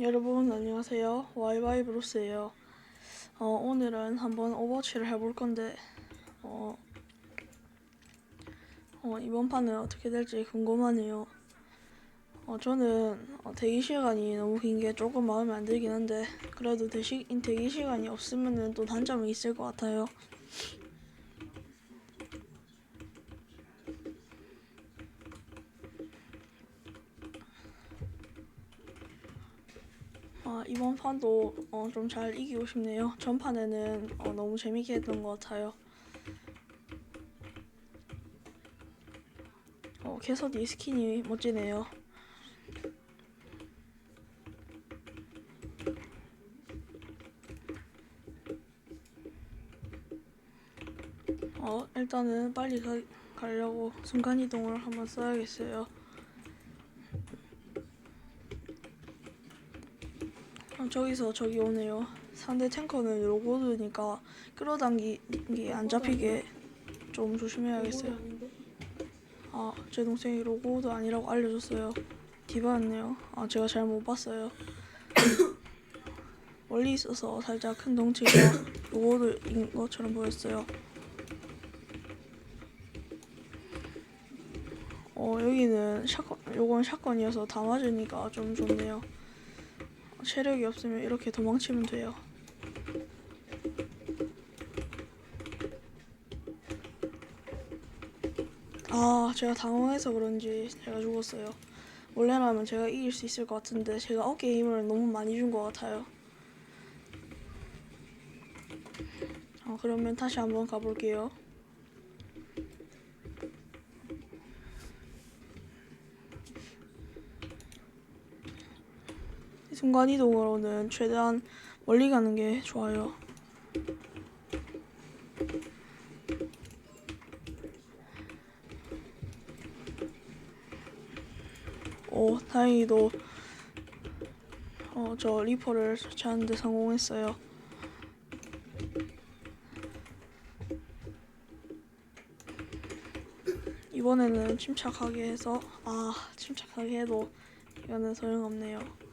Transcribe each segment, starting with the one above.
여러분 안녕하세요. 와이와이 브로스예요. 어, 오늘은 한번 오버워치를 해볼 건데 어, 어, 이번 판은 어떻게 될지 궁금하네요. 어, 저는 어, 대기 시간이 너무 긴 게 조금 마음에 안 들긴 한데 그래도 대시, 대기 시간이 없으면은 또 단점이 있을 것 같아요. 아, 이번 판도 어, 좀 잘 이기고 싶네요. 전판에는 어, 너무 재밌게 했던 것 같아요. 어, 캐서디 스킨이 멋지네요. 어, 일단은 빨리 가, 가려고 순간이동을 한번 써야겠어요. 아, 저기서 저기 오네요. 상대 탱커는 로고드니까 끌어당기기 안 잡히게 좀 조심해야겠어요. 아, 제 동생이 로고드 아니라고 알려줬어요. 디바였네요. 아, 제가 잘 못 봤어요. 멀리 있어서 살짝 큰 덩치가 로고드인 것처럼 보였어요. 어, 여기는 샷건, 요건 샷건이어서 다 맞으니까 좀 좋네요. 체력이 없으면 이렇게 도망치면 돼요. 아, 제가 당황해서 그런지 제가 죽었어요. 원래라면 제가 이길 수 있을 것 같은데 제가 어깨에 힘을 너무 많이 준 것 같아요. 어, 그러면 다시 한번 가볼게요. 순간이동으로는 최대한 멀리 가는 게 좋아요. 오, 다행히도 어, 저 리퍼를 설치하는데 성공했어요. 이번에는 침착하게 해서 아, 침착하게 해도 이거는 소용없네요.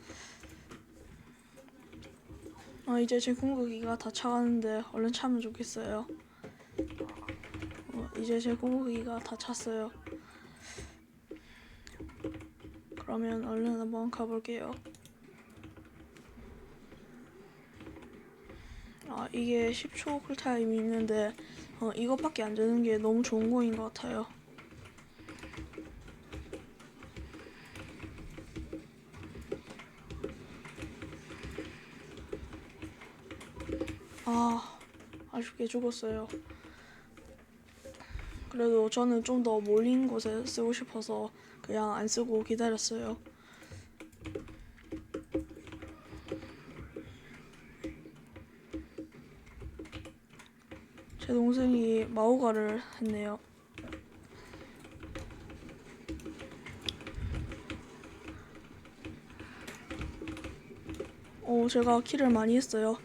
아 이제 제 궁극기가 다 차가는데 얼른 차면 좋겠어요. 어, 이제 제 궁극기가 다 찼어요. 그러면 얼른 한번 가볼게요. 아 이게 10초 쿨타임이 있는데 어, 이것밖에 안 되는 게 너무 좋은 거인 것 같아요. 아, 아쉽게 죽었어요. 그래도 저는 좀 더 몰린 곳에 쓰고 싶어서 그냥 안 쓰고 기다렸어요. 제 동생이 마오가를 했네요. 오, 제가 킬을 많이 했어요.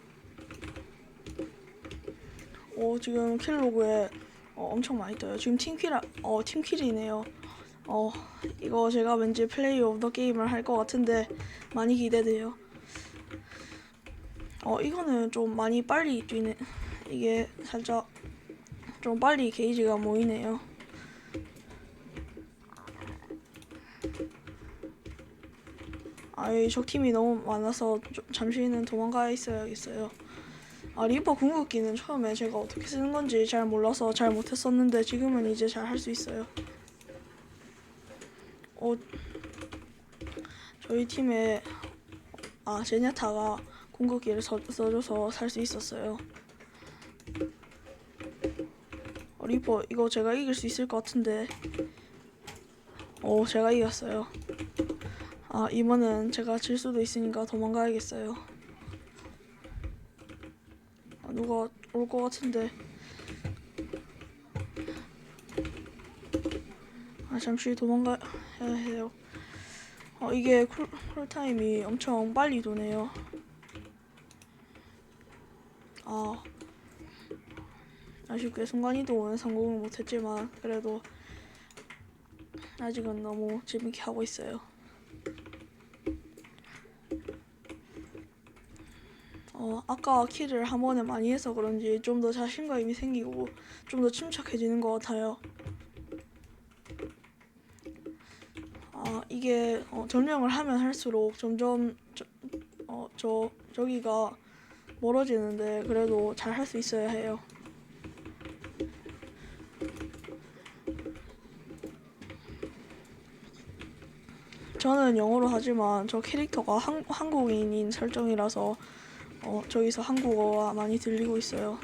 오, 지금 킬로그에 어, 엄청 많이 떠요. 지금 팀킬, 어, 팀킬이네요. 어, 이거 제가 왠지 플레이 오브 더 게임을 할 것 같은데 많이 기대돼요. 어, 이거는 좀 많이 빨리 뛰네. 이게 살짝 좀 빨리 게이지가 모이네요. 아이, 적 팀이 너무 많아서 좀 잠시는 도망가 있어야겠어요. 아 리버 궁극기는 처음에 제가 어떻게 쓰는 건지 잘 몰라서 잘 못했었는데 지금은 이제 잘 할 수 있어요. 어 저희 팀에 아 제냐타가 궁극기를 써, 써줘서 살 수 있었어요. 어, 리버 이거 제가 이길 수 있을 것 같은데 어 제가 이겼어요. 아 이번엔 제가 질 수도 있으니까 도망가야겠어요. 아, 누가 올 것 같은데. 아 잠시 도망가야 해요. 어 이게 쿨, 쿨타임이 엄청 빨리 도네요. 아 아쉽게 순간이동은 성공을 못했지만 그래도 아직은 너무 재밌게 하고 있어요. 어, 아까 키를 한 번에 많이 해서 그런지 좀 더 자신감이 생기고 좀 더 침착해지는 것 같아요. 아, 이게 어, 점령을 하면 할수록 점점 저, 어, 저 저기가 멀어지는데 그래도 잘 할 수 있어야 해요. 저는 영어로 하지만 저 캐릭터가 한, 한국인인 설정이라서 어, 저기서 한국어가 많이 들리고 있어요.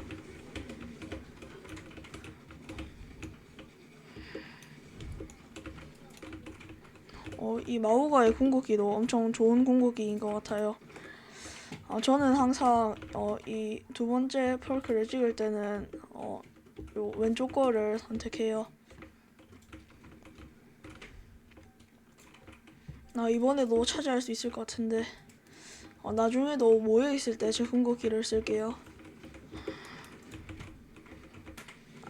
어, 이 마오가의 궁극기도 엄청 좋은 궁극기인 것 같아요. 어, 저는 항상 어, 이 두 번째 펄크를 찍을 때는 어, 요 왼쪽 거를 선택해요. 나 이번에도 차지할 수 있을 것 같은데 어, 나중에도 모여 있을 때제 궁극기를 쓸게요.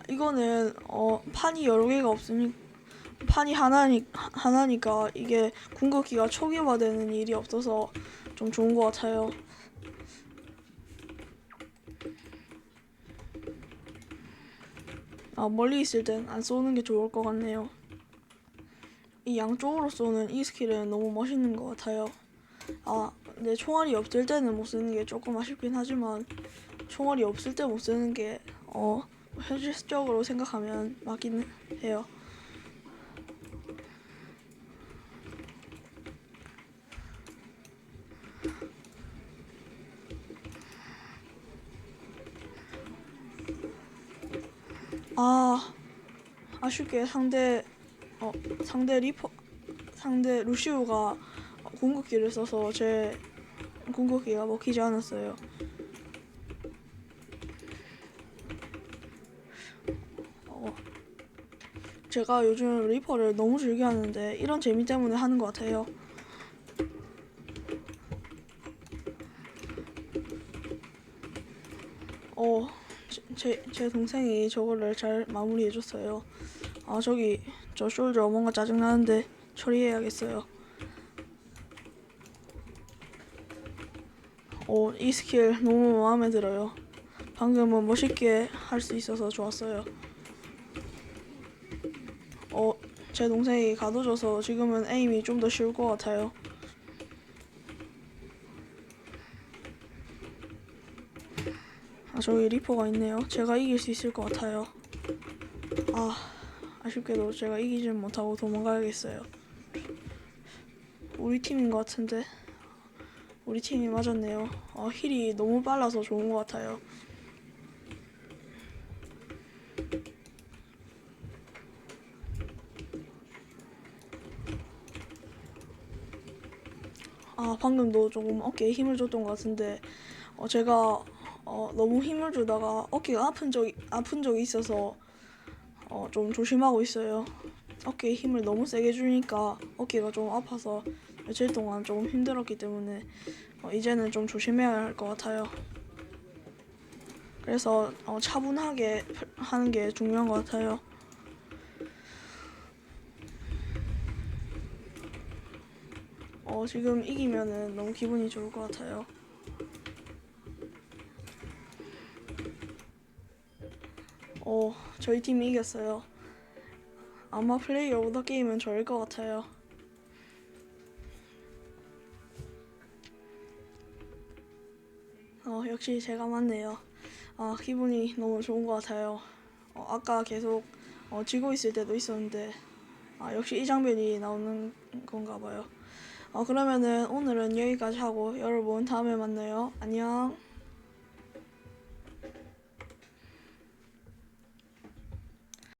이거는 어, 판이 여러 개가 없으니 판이 하나니 하나니까 이게 궁극기가 초기화되는 일이 없어서 좀 좋은 것 같아요. 아 멀리 있을 땐 안 쏘는 게 좋을 것 같네요. 이 양쪽으로 쏘는 이 스킬은 너무 멋있는 것 같아요. 아, 내 총알이 없을 때는 못 쓰는 게 조금 아쉽긴 하지만 총알이 없을 때 못 쓰는 게 어, 현실적으로 생각하면 맞긴 해요. 아, 아쉽게 상대 어, 상대 리퍼 상대 루시우가 궁극기를 써서 제 궁극기가 먹히지 않았어요. 어, 제가 요즘 리퍼를 너무 즐겨 하는데 이런 재미 때문에 하는 것 같아요. 어, 제, 제 동생이 저거를 잘 마무리해줬어요. 아, 저기, 저 숄저 뭔가 짜증나는데 처리해야겠어요. 어, 이 스킬 너무 마음에 들어요. 방금은 멋있게 할 수 있어서 좋았어요. 어, 제 동생이 가둬줘서 지금은 에임이 좀 더 쉬울 것 같아요. 아, 저기 리퍼가 있네요. 제가 이길 수 있을 것 같아요. 아, 아쉽게도 제가 이기진 못하고 도망가야겠어요. 우리 팀인 것 같은데. 우리 팀이 맞았네요. 아, 힐이 너무 빨라서 좋은 것 같아요. 아, 방금도 조금 어깨에 힘을 줬던 것 같은데, 어, 제가 어, 너무 힘을 주다가 어깨가 아픈 적이 아픈 적이 있어서 어, 좀 조심하고 있어요. 어깨에 힘을 너무 세게 주니까 어깨가 좀 아파서 며칠 동안 조금 힘들었기 때문에 어, 이제는 좀 조심해야 할 것 같아요. 그래서 어, 차분하게 하는 게 중요한 것 같아요. 어, 지금 이기면은 너무 기분이 좋을 것 같아요. 어, 저희 팀이 이겼어요. 아마 플레이어 오더 게임은 저일 것 같아요. 역시 제가 맞네요. 아, 기분이 너무 좋은 것 같아요. 어, 아까 계속 어, 지고 있을 때도 있었는데, 아, 역시 이 장면이 나오는 건가 봐요. 어, 그러면은 오늘은 여기까지 하고 여러분 다음에 만나요. 안녕.